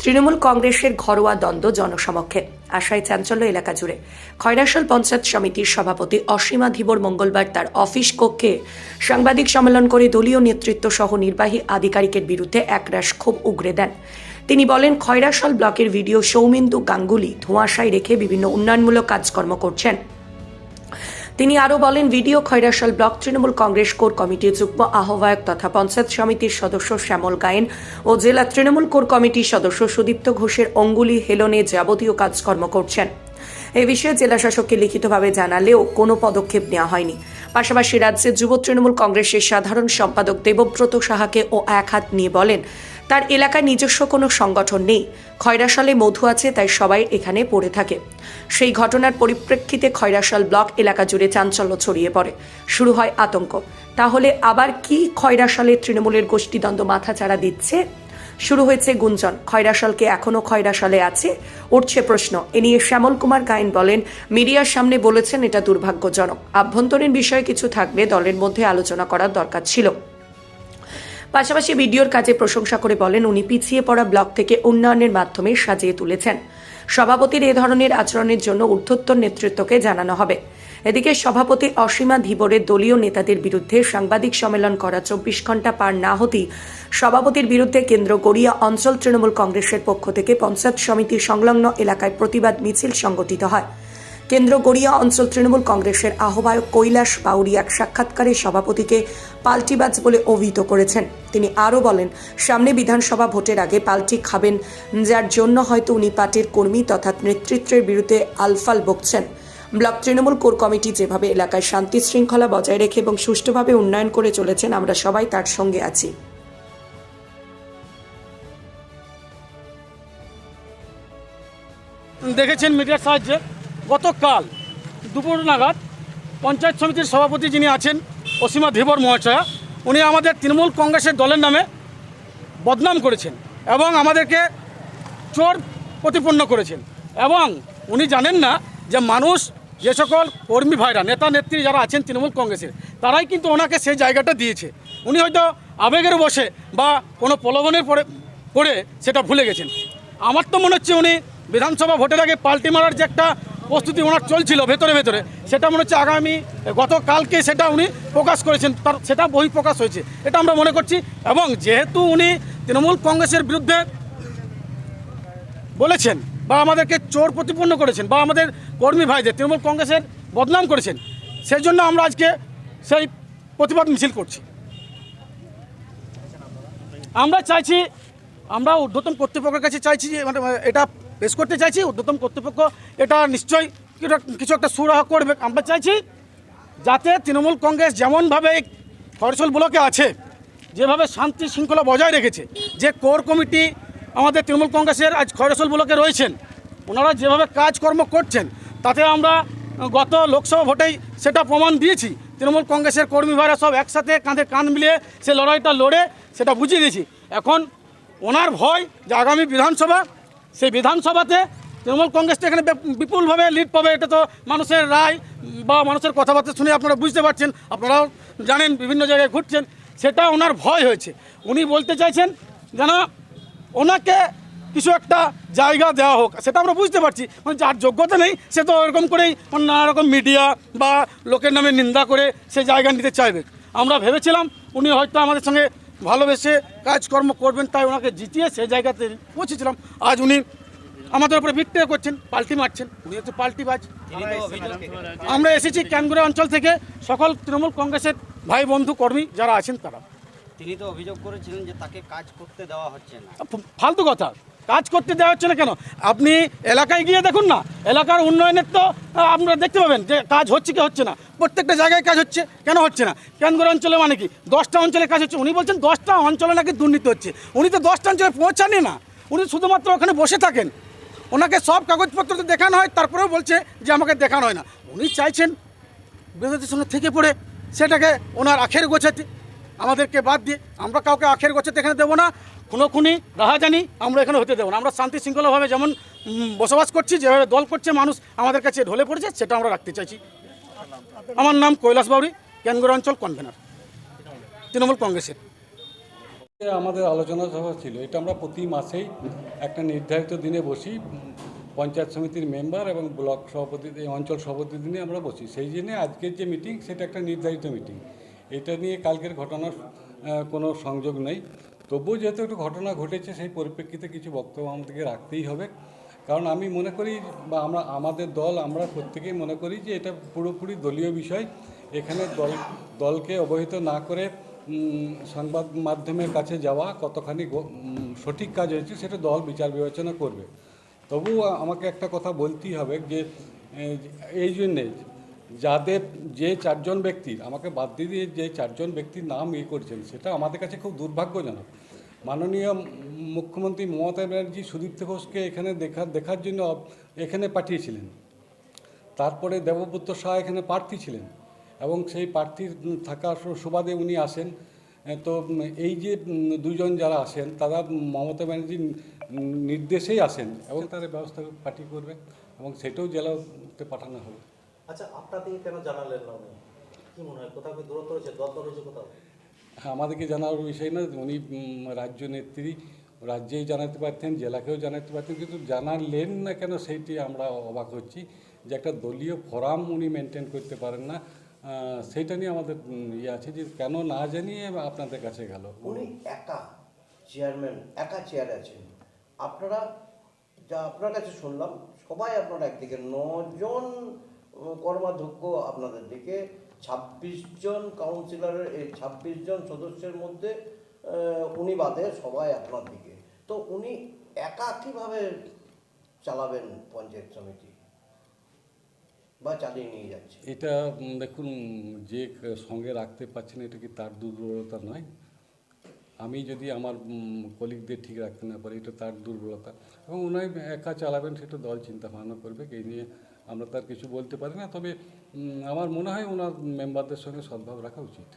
তৃণমূল কংগ্রেসের ঘরোয়া দ্বন্দ্ব জনসমক্ষে। আশায় চাঞ্চল্য এলাকা জুড়ে। খয়রাশাল পঞ্চায়েত সমিতির সভাপতি অসীমা ধীবর মঙ্গলবার তার অফিস কক্ষে সাংবাদিক সম্মেলন করে দলীয় নেতৃত্ব সহ নির্বাহী আধিকারিকের বিরুদ্ধে একরাশ ক্ষোভ উগরে দেন। তিনি বলেন, খয়রাশাল ব্লকের ভিডিও সৌমিন্দু গাঙ্গুলি ধোঁয়াশায় রেখে বিভিন্ন উন্নয়নমূলক কাজকর্ম করছেন। তিনি আরও বলেন, video Khoirashal block Trinamool Congress core কমিটির যুগ্ম আহ্বায়ক তথা পঞ্চায়েত সমিতির সদস্য শ্যামল গায়েন ও জেলা তৃণমূল কোর কমিটির সদস্য সুদীপ্ত ঘোষের অঙ্গুলি হেলনে যাবতীয় কাজকর্ম করছেন। এ বিষয়ে জেলা শাসককে লিখিতভাবে জানালেও কোনো পদক্ষেপ নেওয়া হয়নি। পাশাপাশি রাজ্যের যুব তৃণমূল কংগ্রেসের সাধারণ সম্পাদক দেবব্রত সাহাকে ও এক হাত নিয়ে বলেন তার এলাকায় নিজস্ব কোনো সংগঠন নেই। খয়রাশালে মধু আছে, তাই সবাই এখানে পড়ে থাকে। সেই ঘটনার পরিপ্রেক্ষিতে খয়রাশাল ব্লক এলাকা জুড়ে চাঞ্চল্য ছড়িয়ে পড়ে। শুরু হয় আতঙ্ক। তাহলে আবার কি খয়রাশালে তৃণমূলের গোষ্ঠীদ্বন্দ্ব মাথাচাড়া দিচ্ছে? শুরু হয়েছে গুঞ্জন। খয়রাশালকে এখনও খয়রাশালে আছে? উঠছে প্রশ্ন। এ নিয়ে শ্যামল কুমার গায়েন বলেন, মিডিয়ার সামনে বলেছেন এটা দুর্ভাগ্যজনক। আভ্যন্তরীণ বিষয়ে কিছু থাকলে দলের মধ্যে আলোচনা করার দরকার ছিল। পাশাপাশি ভিডিওর কাজে প্রশংসা করে বলেন, উনি পিছিয়ে পড়া ব্লক থেকে উন্নয়নের মাধ্যমে সাজিয়ে তুলেছেন। সভাপতির এ ধরনের আচরণের জন্য ঊর্ধ্বতন নেতৃত্বকে জানানো হবে। এদিকে সভাপতি অসীমা ধীবরের দলীয় নেতাদের বিরুদ্ধে সাংবাদিক সম্মেলন করা চব্বিশ ঘণ্টা পার না হতেই সভাপতির বিরুদ্ধে কেন্দ্র গড়িয়া অঞ্চল তৃণমূল কংগ্রেসের পক্ষ থেকে পঞ্চায়েত সমিতির সংলগ্ন এলাকায় প্রতিবাদ মিছিল সংগঠিত হয়। কেন্দ্র গড়িয়া অঞ্চল তৃণমূল কংগ্রেসের আহ্বায়ক কৈলাস বাউরি এক সাক্ষাৎকারে সভাপতিকে পাল্টিবাজ বলে অভিহিত করেছেন। তিনি আরও বলেন, সামনে বিধানসভা ভোটের আগে পাল্টি খাবেন, যার জন্য হয়তো উনি পার্টির কর্মী তথা নেতৃত্বের বিরুদ্ধে আলফাল বকছেন। ব্লক তৃণমূল কোর কমিটি যেভাবে এলাকায় শান্তি শৃঙ্খলা বজায় রেখে এবং সুষ্ঠুভাবে উন্নয়ন করে চলেছেন, আমরা সবাই তার সঙ্গে আছি। দেখেছেন মিডিয়ার সাহায্যে? গতকাল দুপুর নাগাদ পঞ্চায়েত সমিতির সভাপতি যিনি আছেন, অসীমা ধীবর মহাশয়া, উনি আমাদের তৃণমূল কংগ্রেসের দলের নামে বদনাম করেছেন এবং আমাদেরকে চোর প্রতিপন্ন করেছেন। এবং উনি জানেন না যে মানুষ যে সকল কর্মী ভাইরা, নেতা, নেত্রী যারা আছেন তৃণমূল কংগ্রেসের, তারাই কিন্তু ওনাকে সেই জায়গাটা দিয়েছে। উনি হয়তো আবেগের বসে বা কোনো প্রলোভনের পরে, পড়ে সেটা ভুলে গেছেন। আমার তো মনে হচ্ছে উনি বিধানসভা ভোটের আগে পাল্টি মারার যে একটা প্রস্তুতি ওনার চলছিল ভেতরে ভেতরে। সেটা মনে হচ্ছে আগামী, গতকালকে সেটা উনি প্রকাশ করেছেন, তার সেটা বহি প্রকাশ হয়েছে। এটা আমরা মনে করছি। এবং যেহেতু উনি তৃণমূল কংগ্রেসের বিরুদ্ধে বলেছেন বা আমাদেরকে চোর প্রতিপন্ন করেছেন বা আমাদের কর্মী ভাইদের তৃণমূল কংগ্রেসের বদনাম করেছেন সেই জন্য আমরা আজকে সেই প্রতিবাদ মিছিল করছি। আমরা চাইছি, আমরা ঊর্ধ্বতন কর্তৃপক্ষের কাছে চাইছি যে মানে এটা পেশ করতে চাইছি ঊর্ধ্বতন কর্তৃপক্ষ এটা নিশ্চয়ই কিছু- একটা সুরাহ করবে। আমরা চাইছি যাতে তৃণমূল কংগ্রেস যেমনভাবে এই ব্লকে আছে, যেভাবে শান্তি শৃঙ্খলা বজায় রেখেছে, যে কোর কমিটি আমাদের তৃণমূল কংগ্রেসের আজ খরসল ব্লকে রয়েছেন, ওনারা যেভাবে কাজকর্ম করছেন, তাতে আমরা গত লোকসভা ভোটেই সেটা প্রমাণ দিয়েছি। তৃণমূল কংগ্রেসের কর্মী ভাইরা সব একসাথে কাঁধে কাঁধ মিলিয়ে সে লড়াইটা লড়ে সেটা বুঝিয়ে দিয়েছি। এখন ওনার ভয় যে আগামী বিধানসভা সেই বিধানসভাতে তৃণমূল কংগ্রেস তো এখানে বিপুলভাবে লিড পাবে, এটা তো মানুষের রায় বা মানুষের কথাবার্তা শুনে আপনারা বুঝতে পারছেন, আপনারাও জানেন, বিভিন্ন জায়গায় ঘুরছেন, সেটা ওনার ভয় হয়েছে। উনি বলতে চাইছেন যেন ওনাকে কিছু একটা জায়গা দেওয়া হোক, সেটা আমরা বুঝতে পারছি মানে যার যোগ্যতা নেই, সে তো এরকম করেই মানে নানা রকম মিডিয়া বা লোকের নামে নিন্দা করে সে জায়গা নিতে চাইবে। আমরা ভেবেছিলাম উনি হয়তো আমাদের সঙ্গে ভালোবেসে কাজকর্ম করবেন তাই ওনাকে জিতিয়ে সে জায়গাতে পৌঁছেছিলাম। আজ উনি আমাদের উপরে ভিত্তি করছেন পাল্টি মারছেন। উনি হচ্ছে পাল্টি পাল্টিবাজ আমরা এসেছি ক্যানগুড়া অঞ্চল থেকে সকল তৃণমূল কংগ্রেসের ভাই বন্ধু কর্মী যারা আছেন তারা। তিনি তো অভিযোগ করেছিলেন যে তাকে কাজ করতে দেওয়া হচ্ছে না। ফালতু কথা। কাজ করতে দেওয়া হচ্ছে না কেন? আপনি এলাকায় গিয়ে দেখুন না, এলাকার উন্নয়নের তো আপনারা দেখতে পাবেন যে কাজ হচ্ছে কি হচ্ছে না। প্রত্যেকটা জায়গায় কাজ হচ্ছে, কেন হচ্ছে না? কেন্দ্র অঞ্চলে মানে কি? দশটা অঞ্চলে কাজ হচ্ছে। উনি বলছেন দশটা অঞ্চলে নাকি দুর্নীতি হচ্ছে। উনি তো দশটা অঞ্চলে পৌঁছানই না। উনি শুধুমাত্র ওখানে বসে থাকেন। ওনাকে সব কাগজপত্র তো দেখানো হয়, তারপরেও বলছে যে আমাকে দেখানো হয় না। উনি চাইছেন বিরোধীদের সঙ্গে থেকে পড়ে, সেটাকে ওনার আখের গোছাতে। আমাদেরকে বাদ দিয়ে আমরা কাউকে আখের গোছাতে এখানে দেবো না। কোনো খুনি, রাহাজানি আমরা এখানে হতে দেবো না। আমরা শান্তি শৃঙ্খলাভাবে যেমন বসবাস করছি, যেভাবে দল করছে, মানুষ আমাদের কাছে ঢলে পড়েছে, সেটা আমরা রাখতে চাইছি। আমার নাম কৈলাস বাউরি ক্যানগড় অঞ্চল কনভেনার, তৃণমূল কংগ্রেসের। আমাদের আলোচনা সভা ছিল। এটা আমরা প্রতি মাসেই একটা নির্ধারিত দিনে বসি। পঞ্চায়েত সমিতির মেম্বার এবং ব্লক সভাপতি অঞ্চল সভাপতি দিনে আমরা বসি। সেই জন্যে আজকের যে মিটিং, সেটা একটা নির্ধারিত মিটিং। এটা নিয়ে কালকের ঘটনার কোনো সংযোগ নেই। তবুও যেহেতু একটু ঘটনা ঘটেছে, সেই পরিপ্রেক্ষিতে কিছু বক্তব্য আমাদেরকে রাখতেই হবে। কারণ আমি মনে করি বা আমরা, আমাদের দল, আমরা প্রত্যেকেই মনে করি যে এটা পুরোপুরি দলীয় বিষয়। এখানে দল, দলকে অবহিত না করে সংবাদ মাধ্যমের কাছে যাওয়া, কতখানি সঠিক কাজ হয়েছে, সেটা দল বিচার বিবেচনা করবে। তবুও আমাকে একটা কথা বলতেই হবে যে, এই জন্যে যাদের যে চারজন ব্যক্তির, আমাকে বাদ দিয়ে যে চারজন ব্যক্তির নাম ইয়ে করছেন, সেটা আমাদের কাছে খুব দুর্ভাগ্যজনক। মাননীয় মুখ্যমন্ত্রী মমতা ব্যানার্জি সুদীপ্ত ঘোষকে এখানে দেখা, দেখার জন্য এখানে পাঠিয়েছিলেন। তারপরে দেবপুত্র শাহ এখানে প্রার্থী ছিলেন এবং সেই প্রার্থীর থাকা সুবাদে উনি আসেন। তো এই যে দুজন যারা আসেন, তারা মমতা ব্যানার্জির নির্দেশেই আসেন এবং তাদের ব্যবস্থা পার্টি করবে এবং সেটাও জেলাতে পাঠানো হবে। আচ্ছা আপনাদেরকে কেন জানালেন না উনি? কি মনে হয় কোথাও কি দূরত্ব রয়েছে? দ্বন্দ্ব রয়েছে কোথাও? আমাদেরকে জানার বিষয় না উনি রাজ্য নেত্রী রাজ্যেই জানাতে পারতেন জেলাকেও জানাতে পারতেন কিন্তু জানালেন না কেন সেইটি আমরা অবাক হচ্ছি যে একটা দলীয় ফোরাম উনি মেনটেন করতে পারেন না সেইটা নিয়ে আমাদের ইয়ে আছে যে কেন না জানিয়ে আপনাদের কাছে গেল। উনি একা চেয়ারম্যান একা চেয়ারে আছেন। আপনারা যা আপনার কাছে শুনলাম সবাই আপনারা একদিকে নজন কর্মাধ্যক্ষ আপনাদের দিকে। ছাব্বিশ জন কাউন্সিলরের এই ছাব্বিশ জন সদস্যের মধ্যে উনি বাদে সবাই আপনার দিকে। তো উনি একা কীভাবে চালাবেন পঞ্চায়েত সমিতি? বা চালিয়ে নিয়ে যাচ্ছে? এটা দেখুন, যে সঙ্গে রাখতে পারছেন, এটা কি তার দুর্বলতা নয়? আমি যদি আমার কলিগদের ঠিক রাখতে না পারি, এটা তার দুর্বলতা। এবং ওনাই একা চালাবেন, সেটা দল চিন্তা ভাবনা করবে। এই নিয়ে আমরা তার কিছু বলতে পারি না। তবে আমার মনে হয় ওনার মেম্বারদের সঙ্গে সদ্ভাব রাখা উচিত।